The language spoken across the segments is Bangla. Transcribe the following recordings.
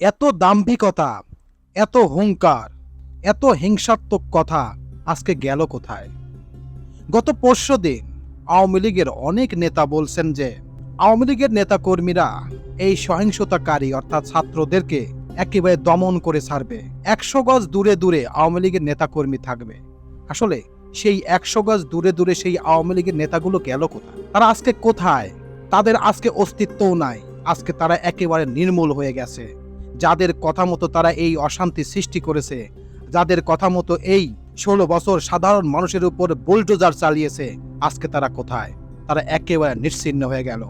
এত দাম্ভিকতা, এত হুঙ্কার, এত হিংসাত্মক কথা আজকে গেল কোথায়? গত পরশু দিন আওয়ামী লীগের অনেক নেতা বলছেন যে, আওয়ামী লীগের নেতাকর্মীরা এই সহিংসতাকারী অর্থাৎ ছাত্রদেরকে একেবারে দমন করে ছাড়বে। একশো গজ দূরে দূরে আওয়ামী লীগের নেতাকর্মী থাকবে। আসলে সেই একশো গজ দূরে দূরে সেই আওয়ামী লীগের নেতাগুলো গেল কোথায়? তারা আজকে কোথায়? তাদের আজকে অস্তিত্বও নাই। আজকে তারা একেবারে নির্মূল হয়ে গেছে। যাদের কথা মতো তারা এই অশান্তি সৃষ্টি করেছে। যাদের কথা মতো এই ষোলো বছর সাধারণ মানুষের উপর বুলডোজার চালিয়েছে। আজকে তারা কোথায়? তারা একেবারে নিশ্চিন্ন হয়ে গেল।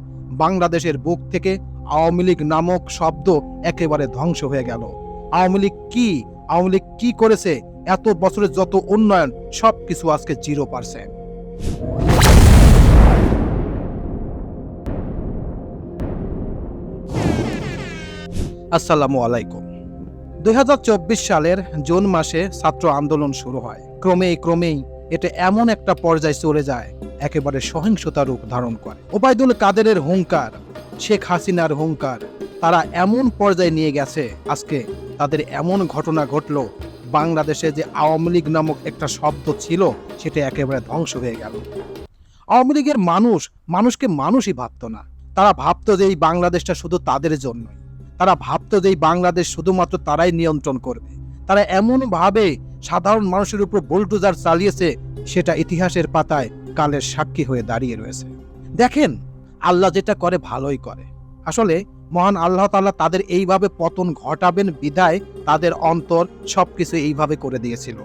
বাংলাদেশের বুক থেকে আওয়ামী লীগ নামক শব্দ একেবারে ধ্বংস হয়ে গেল। আওয়ামী লীগ কি? আওয়ামী লীগ কি করেছে? এত বছরের যত উন্নয়ন সব কিছু আজকে জিরো পার্সেন্ট আসসালামু আলাইকুম। দুই হাজার চব্বিশ সালের জুন মাসে ছাত্র আন্দোলন শুরু হয়। ক্রমেই ক্রমেই এটা এমন একটা পর্যায়ে চলে যায়, একেবারে সহিংসতা রূপ ধারণ করে। ওবায়দুল কাদেরের হুঙ্কার, শেখ হাসিনার হুঙ্কার, তারা এমন পর্যায়ে নিয়ে গেছে, আজকে তাদের এমন ঘটনা ঘটলো, বাংলাদেশে যে আওয়ামী লীগ নামক একটা শব্দ ছিল, সেটা একেবারে ধ্বংস হয়ে গেল। আওয়ামী লীগের মানুষ, মানুষকে মানুষই ভাবতো না। তারা ভাবতো যে এই বাংলাদেশটা শুধু তাদের জন্যই। তারা ভাবতো যে এই বাংলাদেশ শুধুমাত্র তারাই নিয়ন্ত্রণ করবে। তারা এমনভাবে সাধারণ মানুষের উপর বুলডোজার চালিয়েছে, সেটা ইতিহাসের পাতায় কালের সাক্ষী হয়ে দাঁড়িয়ে রয়েছে। দেখেন, আল্লাহ যেটা করে, ভালোই করে। আসলে মহান আল্লাহ তাআলা তাদের এইভাবে পতন ঘটাবেন বিদায় তাদের অন্তর সবকিছু এইভাবে করে দিয়েছিল।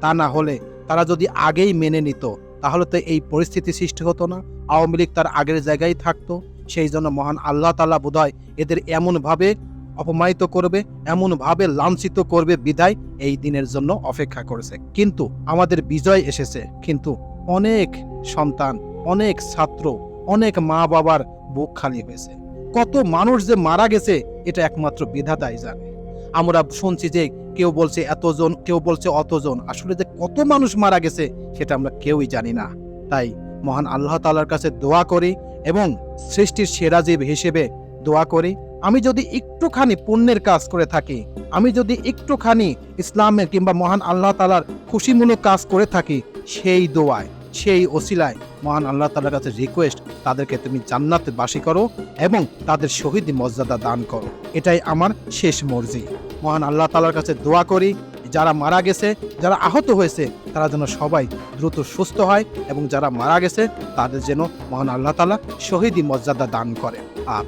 তা না হলে তারা যদি আগেই মেনে নিত, তাহলে তো এই পরিস্থিতি সৃষ্টি হতো না। আওয়ামী লীগ তার আগের জায়গায় থাকতো। সেই জন্য মহান আল্লাহ তালা বোধহয় এদের এমনভাবে অপমানিত করবে, এমনভাবে লাঞ্ছিত করবে বিদায় এই দিনের জন্য অপেক্ষা করেছে। কিন্তু আমাদের বিজয় এসেছে। কিন্তু অনেক সন্তান, অনেক ছাত্র, অনেক মা বাবার বুক খালি হয়েছে। কত মানুষ যে মারা গেছে, এটা একমাত্র বিধাতাই জানে। আমরা শুনছি যে কেউ বলছে এতজন, কেউ বলছে অতজন। আসলে যে কত মানুষ মারা গেছে, সেটা আমরা কেউই জানি না। তাই মহান আল্লাহ তালার কাছে দোয়া করি এবং সৃষ্টির সেরা জীব হিসেবে দোয়া করি। আমি যদি একটুখানি পুণ্যের কাজ করে থাকি, আমি যদি একটুখানি ইসলামের কিংবা মহান আল্লাহ তালার খুশিমূলক কাজ করে থাকি, সেই দোয়ায়, সেই ওসিলায় মহান আল্লাহ তালার কাছে রিকোয়েস্ট তাদেরকে তুমি জান্নাতে বাসী করো এবং তাদের শহীদ মর্যাদা দান করো। এটাই আমার শেষ মর্জি। মহান আল্লাহ তালার কাছে দোয়া করি যারা মারা গেছে, যারা আহত হয়েছে, তারা যেন সবাই দ্রুত সুস্থ হয় এবং যারা মারা গেছে, তাদের যেন মহান আল্লাহ তালা শহীদি মর্যাদা দান করে আর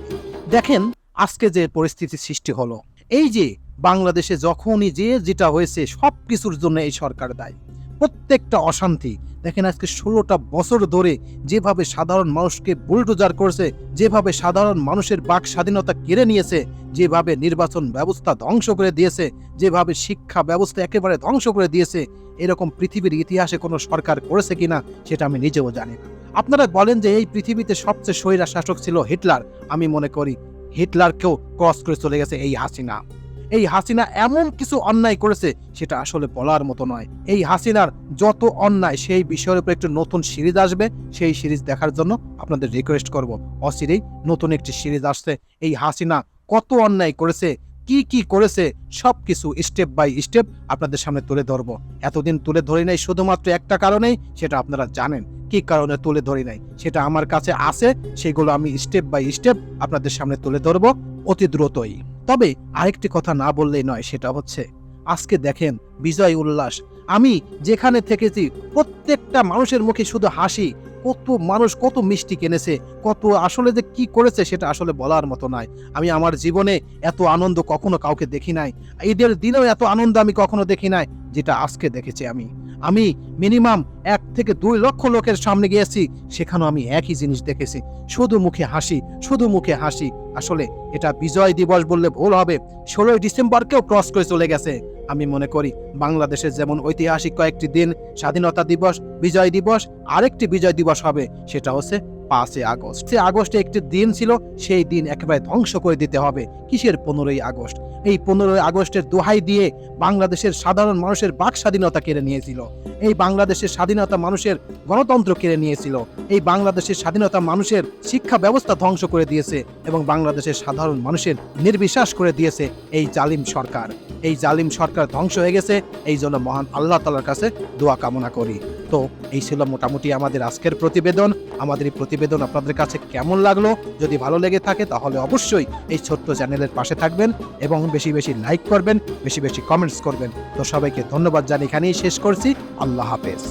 দেখেন, আজকে যে পরিস্থিতি সৃষ্টি হলো, এই যে বাংলাদেশে যখনই যে যেটা হয়েছে সব কিছুর জন্য এই সরকার দায়ী। প্রত্যেকটা অশান্তি। দেখেন আজকে ষোলোটা বছর ধরে যেভাবে সাধারণ মানুষকে বুলডোজার করছে, যেভাবে সাধারণ মানুষের বাক স্বাধীনতা কেড়ে নিয়েছে, যেভাবে নির্বাচন ব্যবস্থা ধ্বংস করে দিয়েছে, যেভাবে শিক্ষা ব্যবস্থা একেবারে ধ্বংস করে দিয়েছে, এরকম পৃথিবীর ইতিহাসে কোনো সরকার করেছে কিনা সেটা আমি নিজেও জানি না। আপনারা বলেন যে এই পৃথিবীতে সবচেয়ে স্বৈরা শাসক ছিল হিটলার। আমি মনে করি হিটলারকেও ক্রস করে চলে গেছে এই হাসিনা। এই হাসিনা এমন কিছু অন্যায় করেছে সেটা আসলে বলার মতো নয়। এই হাসিনার যত অন্যায় সেই বিষয়ের উপর একটু নতুন সিরিজ আসবে। সেই সিরিজ দেখার জন্য আপনাদের রিকোয়েস্ট করব। অচিরেই নতুন একটি সিরিজ আসছে। এই হাসিনা কত অন্যায় করেছে, কি কি করেছে সব কিছু স্টেপ বাই স্টেপ আপনাদের সামনে তুলে ধরবো। এতদিন তুলে ধরি নাই শুধুমাত্র একটা কারণেই, সেটা আপনারা জানেন। কি কারণে তুলে ধরি নাই? সেটা আমার কাছে আছে, সেগুলো আমি স্টেপ বাই স্টেপ আপনাদের সামনে তুলে ধরবো অতি দ্রুতই। তবে আরেকটি কথা না বললেই নয়, সেটা হচ্ছে, আজকে দেখেন বিজয় উল্লাস। আমি যেখানে থেকেছি, প্রত্যেকটা মানুষের মুখে শুধু হাসি, কত মানুষ কত মিষ্টি কিনেছে, কত আসলে যে কি করেছে সেটা আসলে বলার মতো নয়। আমি আমার জীবনে এত আনন্দ কখনো কাউকে দেখি নাই, ঈদের দিনেও এত আনন্দ আমি কখনো দেখি নাই, যেটা আজকে দেখেছি আমি। আমি মিনিমাম এক থেকে দুই লক্ষ লোকের সামনে গিয়েছি, সেখানেও আমি একই জিনিস দেখেছি। শুধু মুখে হাসি, শুধু মুখে হাসি। আসলে এটা বিজয় দিবস বললে ভুল হবে। ষোলোই ডিসেম্বরকেও ক্রস করে চলে গেছে। আমি মনে করি বাংলাদেশের যেমন ঐতিহাসিক কয়েকটি দিন, স্বাধীনতা দিবস, বিজয় দিবস, আরেকটি বিজয় দিবস হবে, সেটা হচ্ছে পাঁচই আগস্ট। সে আগস্টে একটি দিন ছিল, সেই দিন একেবারে ধ্বংস করে দিতে হবে। কিসের পনেরোই আগস্ট? এই পনেরোই আগস্টের দোহাই দিয়ে বাংলাদেশের সাধারণ মানুষের বাক স্বাধীনতা কেড়ে নিয়েছিল। এই বাংলাদেশের স্বাধীনতা মানুষের গণতন্ত্র কেড়ে নিয়েছিল। এই বাংলাদেশের স্বাধীনতা মানুষের শিক্ষা ব্যবস্থা ধ্বংস করে দিয়েছে এবং বাংলাদেশের সাধারণ মানুষের নির্বিশ্বাস করে দিয়েছে এই জালিম সরকার। এই জালিম সরকার ধ্বংস হয়ে গেছে, এই জন্য মহান আল্লাহ তালার কাছে দোয়া কামনা করি। তো এই ছিল মোটামুটি আমাদের আজকের প্রতিবেদন। আমাদের এই প্রতিবেদন আপনাদের কাছে কেমন লাগল? যদি ভালো লেগে থাকে তাহলে অবশ্যই এই ছোট্ট চ্যানেলের পাশে থাকবেন এবং বেশি বেশি লাইক করবেন, বেশি বেশি কমেন্টস করবেন। তো সবাইকে ধন্যবাদ জানি এখানেই শেষ করছি। আল্লাহ হাফেজ।